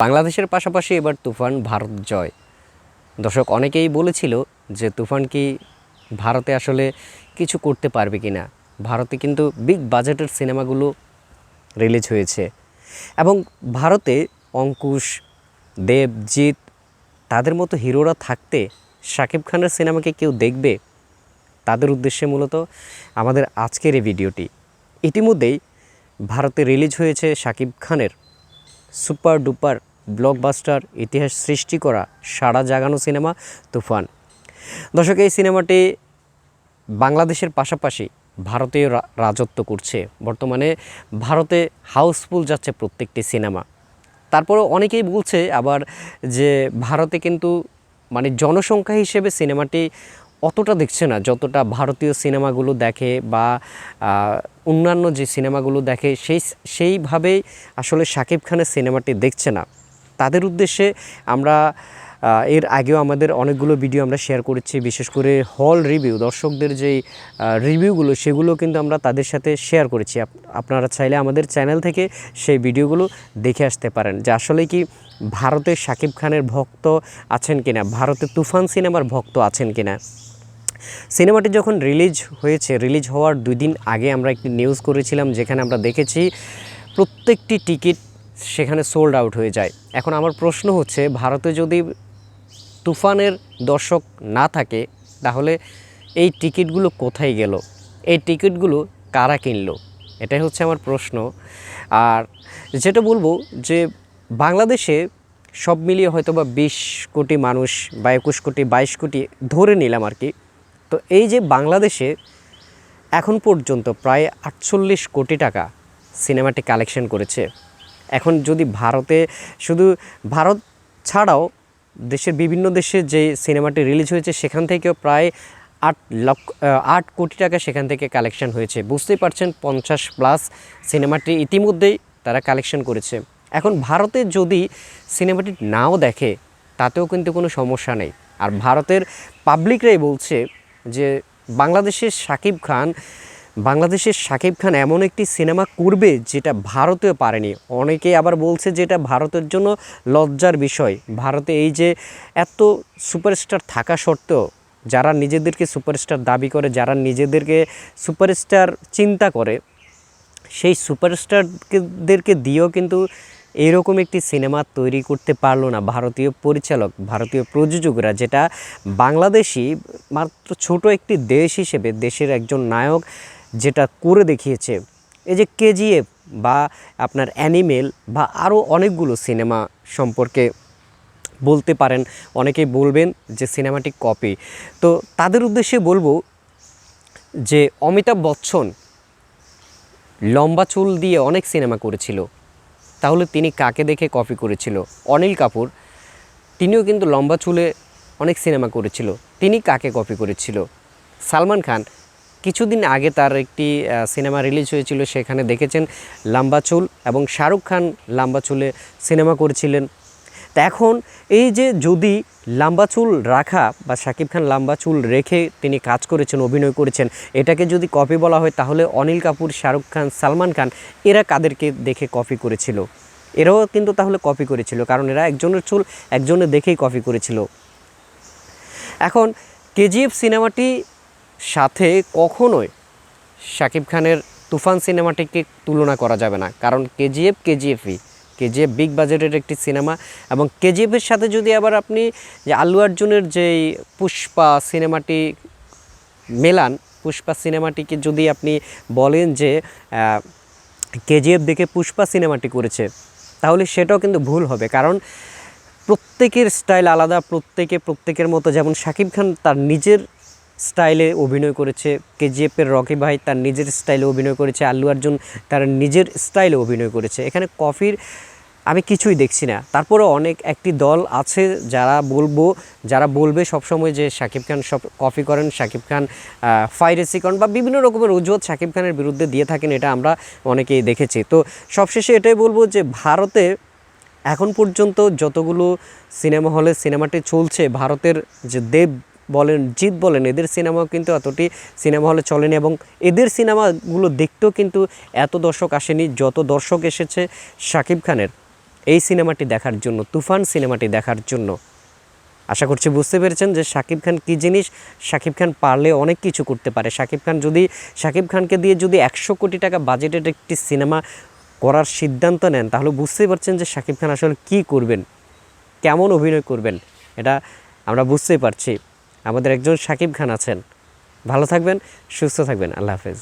বাংলাদেশের পাশাপাশি এবার তুফান, ভারত জয়। দর্শক, অনেকেই বলেছিল যে তুফান কি ভারতে আসলে কিছু করতে পারবে কি না ভারতে কিন্তু বিগ বাজেটের সিনেমাগুলো রিলিজ হয়েছে। এবং ভারতে অঙ্কুশ দেব জিৎ তাদের মতো হিরোরা থাকতে শাকিব খানের সিনেমাকে কেউ দেখবে? তাদের উদ্দেশ্যে মূলত আমাদের আজকের এই ভিডিওটি। ইতিমধ্যেই ভারতে রিলিজ হয়েছে শাকিব খানের সুপার ডুপার ব্লকবাস্টার, ইতিহাস সৃষ্টি করা সারা জাগানো সিনেমা তুফান। দর্শক, এই সিনেমাটি বাংলাদেশের পাশাপাশি ভারতীয় রাজত্ব করছে। বর্তমানে ভারতে হাউসফুল যাচ্ছে প্রত্যেকটি সিনেমা। তারপরেও অনেকেই বলছে আবার যে ভারতে কিন্তু মানে জনসংখ্যা হিসেবে সিনেমাটি অতটা দেখছে না, যতটা ভারতীয় সিনেমাগুলো দেখে বা অন্যান্য যে সিনেমাগুলো দেখে, সেই, সেইভাবেই আসলে শাকিব খানের সিনেমাটি দেখছে না। তাদের উদ্দেশ্যে আমরা এর আগেও আমাদের অনেকগুলো ভিডিও আমরা শেয়ার করেছি, বিশেষ করে হল রিভিউ দর্শকদের যেই রিভিউগুলো সেগুলো কিন্তু আমরা তাদের সাথে শেয়ার করেছি। আপ- আপনারা চাইলে আমাদের চ্যানেল থেকে সেই ভিডিওগুলো দেখে আসতে পারেন। যে আসলে কি ভারতে শাকিব খানের ভক্ত আছেন কিনা, ভারতে তুফান সিনেমার ভক্ত আছেন কিনা। সিনেমাটি যখন রিলিজ হয়েছে রিলিজ হওয়ার দুই দিন আগে আমরা একটি নিউজ করেছিলাম, যেখানে আমরা দেখেছি প্রত্যেকটি টিকিট সেখানে সোল্ড আউট হয়ে যায়। এখন আমার প্রশ্ন হচ্ছে, ভারতে যদি তুফানের দর্শক না থাকে, তাহলে এই টিকিটগুলো কোথায় গেল? এই টিকিটগুলো কারা কিনলো? এটাই হচ্ছে আমার প্রশ্ন। আর যেটা বলব যে, বাংলাদেশে সব মিলিয়ে হয়তো বা বিশ কোটি মানুষ বা একুশ কোটি, বাইশ কোটি ধরে নিলাম আর কি। তো এই যে বাংলাদেশে এখন পর্যন্ত প্রায় আটচল্লিশ কোটি টাকা সিনেমাটি কালেকশন করেছে এখন যদি ভারতে শুধু ভারত ছাড়াও দেশের বিভিন্ন দেশে যে সিনেমাটি রিলিজ হয়েছে, সেখান থেকেও প্রায় আট লক্ষ আট কোটি টাকা সেখান থেকে কালেকশন হয়েছে। বুঝতেই পারছেন, পঞ্চাশ প্লাস সিনেমাটি ইতিমধ্যেই তারা কালেকশন করেছে। এখন ভারতে যদি সিনেমাটি নাও দেখে, তাতেও কিন্তু কোনো সমস্যা নেই। আর ভারতের পাবলিকরাই বলছে যে, বাংলাদেশের শাকিব খান বাংলাদেশের শাকিব খান এমন একটি সিনেমা করবে যেটা ভারতেও পারেনি। অনেকে আবার বলছে যে এটা ভারতের জন্য লজ্জার বিষয়। ভারতে এই যে এত সুপারস্টার থাকা সত্ত্বেও যারা নিজেদেরকে সুপারস্টার দাবি করে, যারা নিজেদেরকে সুপারস্টার চিন্তা করে, সেই সুপারস্টারদেরকে দিয়েও কিন্তু এরকম একটি সিনেমা তৈরি করতে পারল না ভারতীয় পরিচালক, ভারতীয় প্রযোজকরা, যেটা বাংলাদেশি মাত্র ছোট একটি দেশ হিসেবে দেশের একজন নায়ক যেটা করে দেখিয়েছে। এই যে কেজিএফ বা আপনার অ্যানিমেল বা আরও অনেকগুলো সিনেমা সম্পর্কে বলতে পারেন, অনেকেই বলবেন যে সিনেমাটি কপি তো তাদের উদ্দেশ্যে বলব যে অমিতাভ বচ্চন লম্বা চুল দিয়ে অনেক সিনেমা করেছিল। তাহলে তিনি কাকে দেখে কপি করেছিল? অনিল কাপুর। তিনিও কিন্তু লম্বা চুলে অনেক সিনেমা করেছিল। তিনি কাকে কপি করেছিল? সালমান খান। কিছুদিন আগে তার একটি সিনেমা রিলিজ হয়েছিল, সেখানে দেখেছেন লম্বা চুল এবং শাহরুখ খান লম্বা চুলে সিনেমা করেছিলেন। তা এখন এই যে যদি লম্বা চুল রাখা বা শাকিব খান লম্বা চুল রেখে তিনি কাজ করেছেন, অভিনয় করেছেন, এটাকে যদি কপি বলা হয়, তাহলে অনিল কাপুর, শাহরুখ খান, সালমান খান, এরা কাদেরকে দেখে কপি করেছিল? এরাও কিন্তু তাহলে কপি করেছিল, কারণ এরা একজনের চুল একজনের দেখেই কপি করেছিল। এখন কেজিএফ সিনেমাটি সাথে কখনোই শাকিব খানের তুফান সিনেমাটিকে তুলনা করা যাবে না। কারণ কেজিএফ কেজিএফই, কেজিএফ বিগ বাজেটের একটি সিনেমা এবং কেজিএফের সাথে যদি আবার আপনি যে আল্লু অর্জুনের যেই পুষ্পা সিনেমাটি মেলান, পুষ্পা সিনেমাটিকে যদি আপনি বলেন যে কেজিএফ দেখে পুষ্পা সিনেমাটি করেছে, তাহলে সেটাও কিন্তু ভুল হবে। কারণ প্রত্যেকের স্টাইল আলাদা, প্রত্যেকে প্রত্যেকের মতো। যেমন শাকিব খান তার নিজের স্টাইলে অভিনয় করেছে কেজিএফের রকি ভাই, তার নিজের স্টাইলে অভিনয় করেছে আল্লু অর্জুন, তার নিজের স্টাইলে অভিনয় করেছে। এখানে কফির আমি কিছুই দেখছি না। তারপরে অনেক একটি দল আছে যারা বলব, যারা বলবে সবসময় যে শাকিব খান সব কফি করেন, শাকিব খান ফাইরেসি করেন বা বিভিন্ন রকমের অজুহাত শাকিব খানের বিরুদ্ধে দিয়ে থাকেন, এটা আমরা অনেকেই দেখেছি। তো সবশেষে এটাই বলব যে ভারতে এখন পর্যন্ত যতগুলো সিনেমা হলে সিনেমাটি চলছে, ভারতের যে দেব বলেন, জিৎ বলেন, এদের সিনেমাও কিন্তু এতটি সিনেমা হলে চলেনি এবং এদের সিনেমাগুলো দেখতেও কিন্তু এত দর্শক আসেনি, যত দর্শক এসেছে শাকিব খানের এই সিনেমাটি দেখার জন্য, তুফান সিনেমাটি দেখার জন্য। আশা করছি বুঝতে পেরেছেন যে শাকিব খান কী জিনিস, শাকিব খান পারলে অনেক কিছু করতে পারে। শাকিব খান যদি, শাকিব খানকে দিয়ে যদি একশো কোটি টাকা বাজেটের একটি সিনেমা করার সিদ্ধান্ত নেন, তাহলে বুঝতেই পারছেন যে শাকিব খান আসলে কী করবেন, কেমন অভিনয় করবেন, এটা আমরা বুঝতেই পারছি। আমাদের একজন সাকিব খান আছেন। ভালো থাকবেন সুস্থ থাকবেন। আল্লাহ হাফেজ।